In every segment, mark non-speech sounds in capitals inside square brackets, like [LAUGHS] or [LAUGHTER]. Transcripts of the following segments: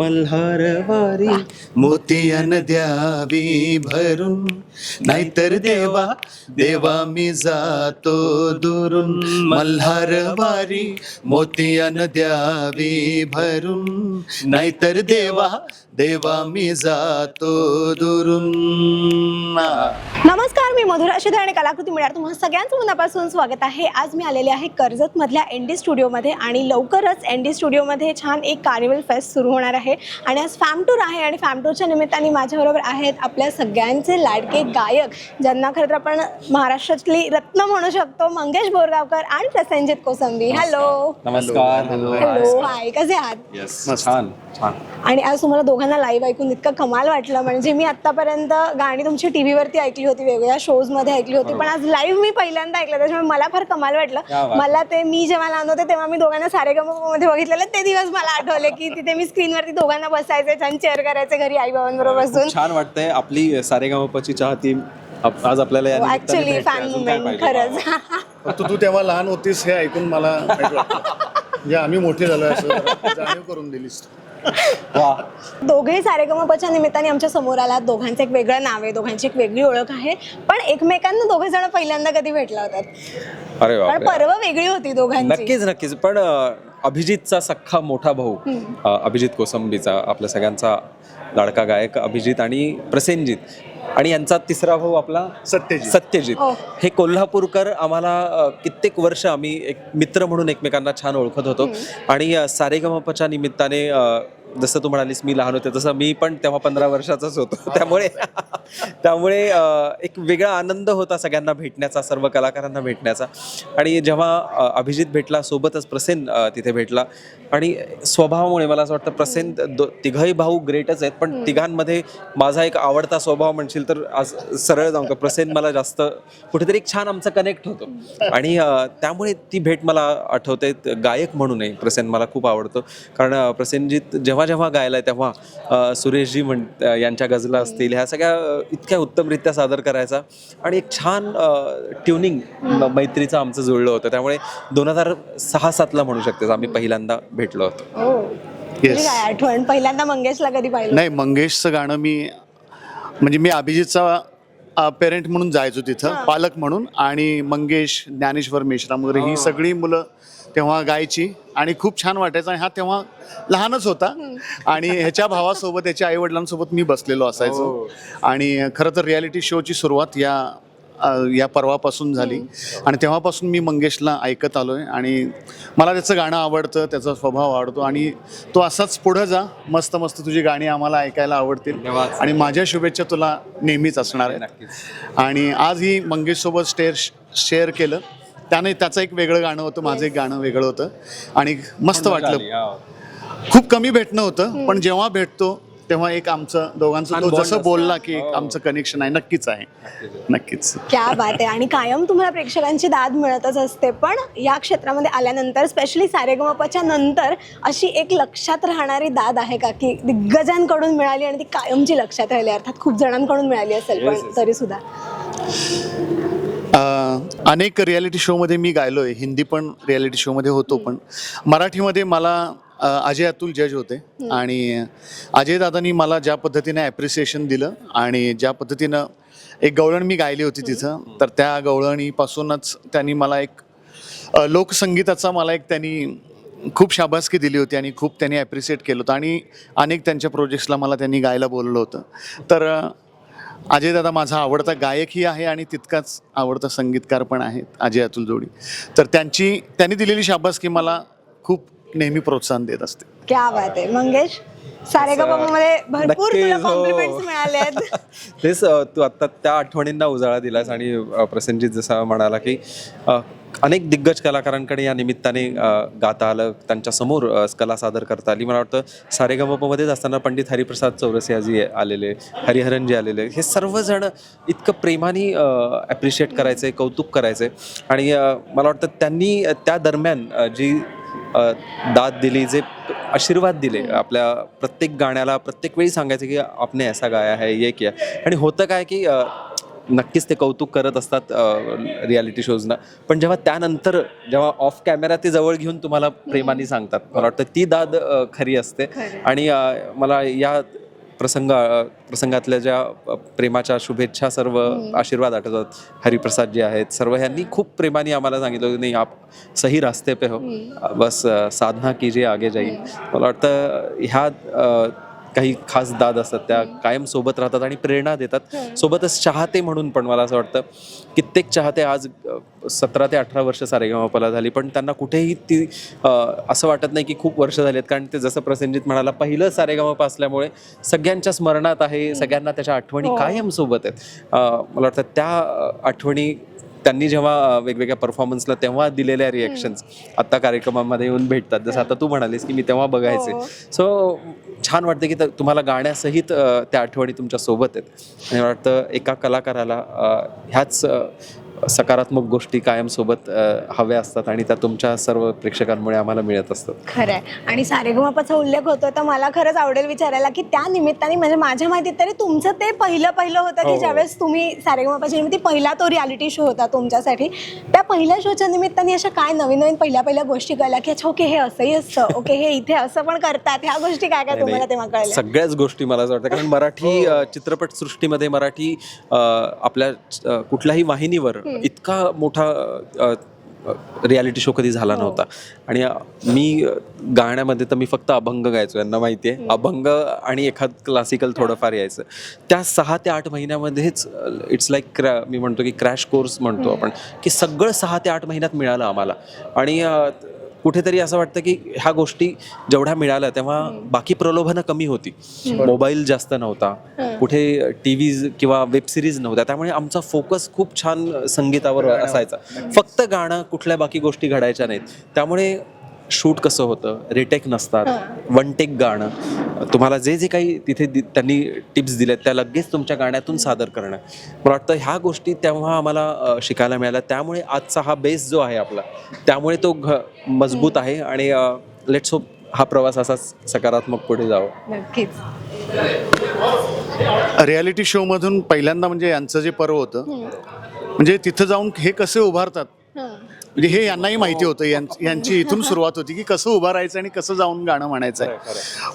मल्हारवारी मोतियान द्यावी भरून. नाहीतर देवा देवा मी जातो दुरून. मल्हारवारी मोतियान द्यावी भरून. नाहीतर देवा देवा मी जातो दुरून. नमस्कार मी मधुरा शिधे आणि कलाकृती मिळणार तुम्हाला सगळ्यांचं मनापासून स्वागत आहे. आज मी आलेले आहे कर्जत मधल्या एन डी स्टुडिओमध्ये आणि लवकरच एन डी स्टुडिओमध्ये छान एक कार्निवल फेस्ट सुरू होणार आहे. आणि आज फॅम टूर आहे आणि फॅम टूरच्या निमित्ताने माझ्याबरोबर आहेत आपल्या सगळ्यांचे लाडके गायक ज्यांना खरं तर आपण महाराष्ट्रातली रत्न म्हणू शकतो मंगेश बोरगावकर आणि प्रसेनजित कोसंबी. हॅलो नमस्कार. हॅलो हाय कसे आहात? छान. आणि आज तुम्हाला दोघांना लाईव्ह ऐकून इतकं कमाल वाटलं. म्हणजे मी आतापर्यंत गाणी तुमची टी व्हीवरती ऐकली होती वेगवेगळ्या शोजमध्ये ऐकली होती पण आज लाईव्ह मी पहिल्यांदा ऐकलं त्याच्यामुळे मला फार कमाल वाटलं. मला ते मी जेव्हा लहान होते तेव्हा मी दोघांना सारे मध्ये बघितलेलं ते दिवस मला आठवले की तिथे मी स्क्रीनवरती दोघांना बसायचे छान चेअर करायचे घरी आई बाबांबरोबर बसून छान वाटतंय आपली सारेगामापाची चाहती आज आपल्याला ऍक्च्युली. फॅन पाहिजे? खरंच [LAUGHS] फक्त तू तेव्हा लहान होतीस हे ऐकून मला. [LAUGHS] म्हणजे आम्ही मोठे झालो असं जाणीव करून दिलीस वा. दोघे सारेगमपच्या निमित्ताने आमच्यासमोर आलात. दोघांचं एक वेगळं नाव आहे दोघांची एक वेगळी ओळख आहे. पण एकमेकांना दोघे जण पहिल्यांदा कधी भेटला होतात? अरे पण पर्व वेगळी होती दोघांची. नक्कीच नक्कीच. पण अ, अभिजितचा सख्खा मोठा भाऊ अ, अभिजित कोसंबीचा आपल्या सगळ्यांचा लाडका गायक अभिजित आणि प्रसेनजित. आणि यांचा तिसरा भाऊ आपला सत्यजित. सत्यजित हो. हे कोल्हापूरकर आम्हाला कित्येक वर्ष आम्ही एक मित्र म्हणून एकमेकांना छान ओळखत होतो आणि सारेगमपच्या निमित्ताने अ, जसं तू म्हणालीस मी लहान होते तसं मी पण तेव्हा पंधरा वर्षाचाच होतो. [LAUGHS] त्यामुळे त्यामुळे एक वेगळा आनंद होता सगळ्यांना भेटण्याचा सर्व कलाकारांना भेटण्याचा. आणि जेव्हा अभिजित भेटला सोबतच प्रसेन तिथे भेटला. आणि स्वभावामुळे मला असं वाटतं प्रसेन दो तिघही भाऊ ग्रेटच आहेत पण तिघांमध्ये माझा एक आवडता स्वभाव म्हणशील तर आज सरळ जाऊ का प्रसेन मला जास्त कुठेतरी एक छान आमचं कनेक्ट होतो. आणि त्यामुळे ती भेट मला आठवते गायक म्हणूनही प्रसेन मला खूप आवडतो. कारण प्रसेनजीत जेव्हा जेव्हा गायलाय तेव्हा अ, सुरेशजी म्हण यांच्या गजला असतील ह्या सगळ्या इतक्या उत्तमरित्या सादर करायचा. आणि एक छान ट्युनिंग मैत्रीचं आमचं जुळलं होतं. त्यामुळे दोन हजार सहा सातला म्हणू शकतेस आम्ही पहिल्यांदा भेटलो होतो. हो. आठवण. पहिल्यांदा मंगेशला कधी पाहिलं? नाही मंगेशचं गाणं मी म्हणजे मी अभिजितचा पेरेंट म्हणून जायचो तिथं पालक म्हणून आणि मंगेश ज्ञानेश्वर मेश्राम वगैरे ही सगळी मुलं तेव्हा गायची आणि खूप छान वाटायचं आणि हा तेव्हा लहानच होता. आणि ह्याच्या भावासोबत ह्याच्या आईवडिलांसोबत मी बसलेलो असायचो. आणि खरं तर रियालिटी शोची सुरुवात या या पर्वापासून झाली. आणि तेव्हापासून मी मंगेशला ऐकत आलो आहे आणि मला त्याचं गाणं आवडतं त्याचा स्वभाव आवडतो आणि तो असाच पुढं जा. मस्त मस्त तुझी गाणी आम्हाला ऐकायला आवडतील. आणि माझ्या शुभेच्छा तुला नेहमीच असणार आहे. आणि आज ही मंगेशसोबत स्टेअर शेअर केलं. त्याने त्याचं एक वेगळं गाणं होतं माझं एक गाणं वेगळं होतं. आणि मस्त वाटलं. खूप कमी भेटणं होतं पण जेव्हा भेटतो तेव्हा एक आमचं दोघांचं तो जसं. बोलला की एक हो. आमचं कनेक्शन आहे नक्कीच आहे. नक्कीच. क्या बात आहे. आणि कायम तुम्हाला प्रेक्षकांची दाद मिळतच असते पण या क्षेत्रामध्ये आल्यानंतर स्पेशली सारेगमपच्या नंतर अशी एक लक्षात राहणारी दाद आहे का? की दिग्गजांकडून मिळाली आणि ती कायमची लक्षात राहिली अर्थात खूप जणांकडून मिळाली असेल पण. तरी सुद्धा. अनेक रियालिटी शोमध्ये मी गायलो आहे हिंदी पण रियालिटी शोमध्ये होतो पण मराठीमध्ये मला अजय अतुल जज होते. आणि अजय दादांनी मला ज्या पद्धतीने ॲप्रिसिएशन दिलं आणि ज्या पद्धतीनं एक गवळण मी गायली होती तिथं तर त्या गवळणीपासूनच त्यांनी मला एक लोकसंगीताचा मला एक त्यांनी खूप शाबासकी दिली होती आणि खूप त्यांनी ॲप्रिशिएट केलं होतं. आणि अनेक त्यांच्या प्रोजेक्ट्सला मला त्यांनी गायला बोललं होतं. तर अ, अजयदादा माझा आवडता गायकही आहे आणि तितकाच आवडता संगीतकार पण आहेत अजय अतुल जोडी. तर त्यांची त्यांनी दिलेली शाबासकी मला खूप नेहमी प्रोत्साहन देत असते. क्या बात आहे. मंगेश भरपूर तुला हो. कॉम्प्लिमेंट्स मिळाले आहेत. [LAUGHS] तेच अ, तू आता त्या आठवणींना उजाळा दिलास आणि अ, प्रसेनजीत जसा म्हणाला की अ, अनेक दिग्गज कलाकारांकडे या निमित्ताने अ, गाता आलं त्यांच्यासमोर अ, कला सादर करता आली. मला वाटतं सारेगमपमध्येच असताना पंडित हरिप्रसाद चौरसियाजी आलेले हरिहरनजी आलेले हे सर्वजण इतकं प्रेमाने ॲप्रिशिएट करायचे कौतुक करायचे. आणि अ, मला वाटतं त्यांनी त्या दरम्यान अ, जी दाद दिली जे आशीर्वाद दिले. आपल्या प्रत्येक गाण्याला प्रत्येक वेळी सांगायचं की आपने ऐसा गाया है ये किया. आणि होतं काय की नक्कीच ते कौतुक करत असतात रियालिटी शोजना पण जेव्हा त्यानंतर जेव्हा ऑफ कॅमेरा ते जवळ घेऊन तुम्हाला प्रेमाने सांगतात मला वाटतं ती दाद खरी असते. आणि मला या प्रसंग प्रसंगातल्या ज्या प्रेमाच्या शुभेच्छा सर्व आशीर्वाद आठवतात. हरिप्रसाद जे आहेत. सर्व ह्यांनी खूप प्रेमाने आम्हाला सांगितलं होतं, नाही आप सही रास्ते पे हो. बस साधना कीजिए आगे जाईल मला वाटतं ह्या काही खास दाद असतात त्या कायम सोबत राहतात आणि प्रेरणा देतात. सोबतच चाहते म्हणून पण मला असं वाटतं कित्येक चाहते आज सतरा ते अठरा वर्ष सारेगामापाला झाली पण त्यांना कुठेही ती असं वाटत नाही की खूप वर्ष झालेत कारण ते जसं प्रसेनजित म्हणाला पहिलं सारेगामापा असल्यामुळे सगळ्यांच्या स्मरणात आहे सगळ्यांना त्याच्या आठवणी कायम सोबत आहेत. मला वाटतं त्या आठवणी त्यांनी जेव्हा वेगवेगळ्या परफॉर्मन्सला तेव्हा दिलेल्या रिएक्शन्स आता कार्यक्रमामध्ये येऊन भेटतात. जसं आता तू म्हणालीस की मी तेव्हा बघायचे. हो. सो छान वाटते की तुम्हाला गाण्यासहित त्या आठवणी तुमच्यासोबत आहेत. आणि मला वाटतं एका कलाकाराला ह्याच सकारात्मक गोष्टी कायम सोबत हव्या असतात आणि त्या तुमच्या सर्व प्रेक्षकांमुळे आम्हाला मिळत असतात. खरं आहे आणि सारेगमापाचा उल्लेख होतो तर मला खरंच आवडेल विचारायला की त्या निमित्ताने म्हणजे माझ्या माहितीत तरी तुमचं ते पहिलं पहिलं होतं की हो. ज्यावेळेस तुम्ही सारेगमापाच्या निमित्त पहिला तो रियालिटी शो होता तुमच्यासाठी त्या पहिल्या शोच्या निमित्ताने अशा काय नवीन नवीन पहिल्या पहिल्या गोष्टी कळल्या की अच्छा ओके हे असंही असतं ओके हे इथे असं पण करतात ह्या गोष्टी काय काय तुम्हाला तेव्हा कळल्या? सगळ्याच गोष्टी मला असं वाटतं कारण [LAUGHS] मराठी अ, चित्रपट सृष्टीमध्ये मराठी आपल्या कुठल्याही वाहिनीवर इतका मोठा रियालिटी शो कधी झाला नव्हता. आणि मी गाण्यामध्ये तर मी फक्त अभंग गायचो यांना माहिती आहे अभंग आणि एखाद क्लासिकल थोडंफार यायचं. त्या सहा ते आठ महिन्यामध्येच इट्स लाईक क्रॅ मी म्हणतो की क्रॅश कोर्स म्हणतो आपण की सगळं सहा ते आठ महिन्यात मिळालं आम्हाला. आणि कुठेतरी असं वाटतं की ह्या गोष्टी जेवढ्या मिळाल्या तेव्हा बाकी प्रलोभनं कमी होती. मोबाईल जास्त नव्हता. कुठे टी व्ही किंवा वेब सिरीज नव्हत्या. त्यामुळे आमचा फोकस खूप छान संगीतावर असायचा. फक्त गाणं कुठल्या बाकी गोष्टी घडायच्या नाहीत. त्यामुळे शूट कसं होतं? रिटेक नसतात. वन टेक गाणं. तुम्हाला जे जे काही तिथे दि- त्यांनी टिप्स दिल्यात त्या लगेच तुमच्या गाण्यातून सादर करणं. मला वाटतं ह्या गोष्टी तेव्हा आम्हाला शिकायला मिळाल्या. त्यामुळे आजचा हा बेस जो आहे आपला त्यामुळे तो घ मजबूत आहे आणि लेट्स होप हा प्रवास असाच सकारात्मक पुढे जावं. नक्कीच. रियालिटी शोमधून पहिल्यांदा म्हणजे यांचं जे पर्व होतं म्हणजे तिथं जाऊन हे कसे उभारतात. म्हणजे हे यांनाही माहिती होतं यां- यांची इथून सुरुवात होती की कसं उभं राहायचं आणि कसं जाऊन गाणं म्हणायचं आहे.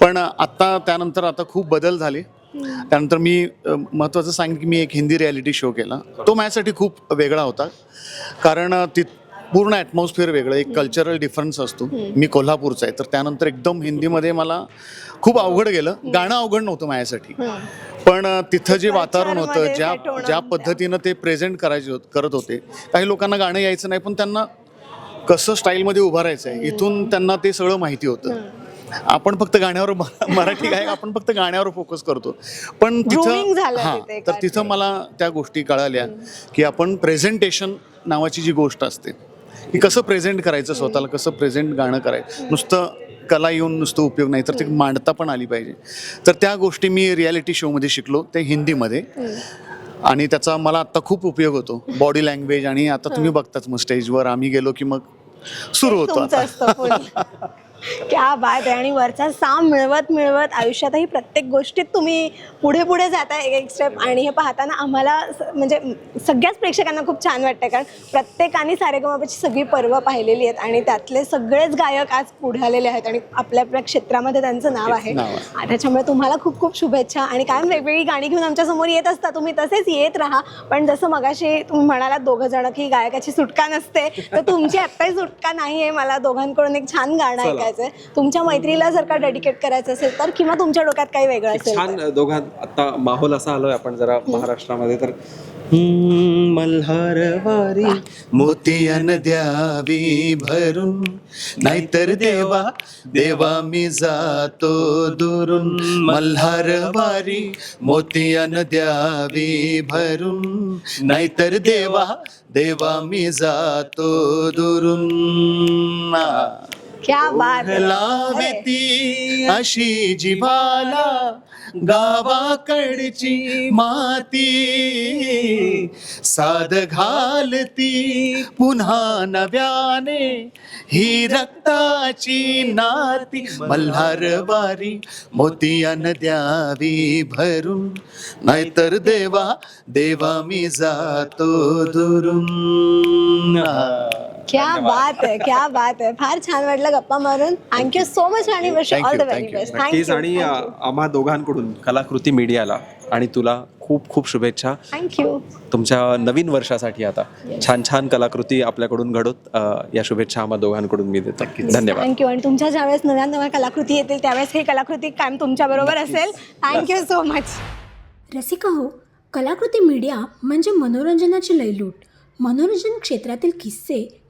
पण आता त्यानंतर आता खूप बदल झाले. त्यानंतर मी महत्त्वाचं सांगेन की मी एक हिंदी रियालिटी शो केला. तो माझ्यासाठी खूप वेगळा होता. कारण ती पूर्ण ॲटमॉस्फिअर वेगळं एक कल्चरल डिफरन्स असतो. मी कोल्हापूरचा आहे. तर त्यानंतर एकदम हिंदीमध्ये मला खूप अवघड गेलं. गाणं अवघड नव्हतं माझ्यासाठी. पण तिथं जे वातावरण होतं ज्या ज्या पद्धतीनं ते प्रेझेंट करायचे करत होते. काही लोकांना गाणं यायचं नाही पण त्यांना कसं स्टाईलमध्ये उभं राहायचं आहे इथून त्यांना ते सगळं माहिती होतं. आपण फक्त गाण्यावर मराठी गायक आपण फक्त गाण्यावर फोकस करतो. पण तिथं हां तर तिथं मला त्या गोष्टी कळाल्या की आपण प्रेझेंटेशन नावाची जी गोष्ट असते की कसं प्रेझेंट करायचं स्वतःला कसं प्रेझेंट गाणं करायचं. नुसतं कला येऊन नुसतं उपयोग नाही तर ते मांडता पण आली पाहिजे. तर त्या गोष्टी मी रियालिटी शोमध्ये शिकलो ते हिंदीमध्ये. आणि त्याचा मला आता खूप उपयोग होतो बॉडी लँग्वेज आणि आता तुम्ही बघताच मग स्टेजवर आम्ही गेलो की मग सुरू होतो आता. [LAUGHS] क्या बात आहे आणि वरचा साम मिळवत मिळवत आयुष्यातही प्रत्येक गोष्टीत तुम्ही पुढे पुढे जाता एक एक स्टेप आणि हे पाहताना आम्हाला स- म्हणजे सगळ्याच प्रेक्षकांना खूप छान वाटतं कारण प्रत्येकाने सारेगमापाची सगळी पर्व पाहिलेली आहेत आणि त्यातले सगळेच गायक आज पुढे आलेले आहेत आणि आपल्या आपल्या क्षेत्रामध्ये त्यांचं नाव आहे नाव आहे. आ, त्याच्यामुळे तुम्हाला खूप खूप शुभेच्छा आणि कायम वेगवेगळी गाणी घेऊन आमच्यासमोर येत असता तुम्ही तसेच येत राहा पण जसं मगाशी तुम्ही म्हणालात दोघं जण की गायकाची सुटका नसते तर तुमची आत्ताही सुटका नाही आहे मला दोघांकडून एक छान गाणं चला. ऐकायचं आहे तुमच्या मैत्रीला जर का डेडिकेट करायचं असेल तर किंवा तुमच्या डोक्यात काही वेगळं असेल. छान दोघां आता माहोल असा आलोय आपण जरा महाराष्ट्रामध्ये तर हम्म, मल्हारवारी मोतियान द्यावी भरून नाहीतर देवा देवा मी जातो दुरून. मल्हारवारी मोतियान द्यावी भरून नाहीतर देवा देवा मी जातो दुरून. क्या बात अशी जिवाला गावाकडची माती साध घालती पुन्हा नव्याने ही रक्ताची नाती. मल्हार वारी मोतियान द्यावी भरून नाहीतर देवा देवा मी जातो दुरून. क्या बात आहे क्या बात आहे फार छान वाटलं गप्पा मारून. थँक्यू सो मच आणि wish all the very. Best नक्कीच आणि आम्हा दोघांकडून कलाकृती मीडियाला आणि तुला खूप खूप शुभेच्छा. थँक्यू तुमच्या नवीन वर्षासाठी आता छान छान कलाकृती आपल्याकडून घडोत अ, या शुभेच्छा आम्हा दोघांकडून मी देतो. धन्यवाद. थँक्यू आणि तुमच्या ज्यावेळेस नव्या नव्या कलाकृती येतील त्यावेळेस ही कलाकृती कायम तुमच्या बरोबर असेल. थँक्यू सो मच रसिका हो कलाकृती मीडिया म्हणजे मनोरंजनाची लयलूट. मनोरंजन क्षेत्रातील किस्से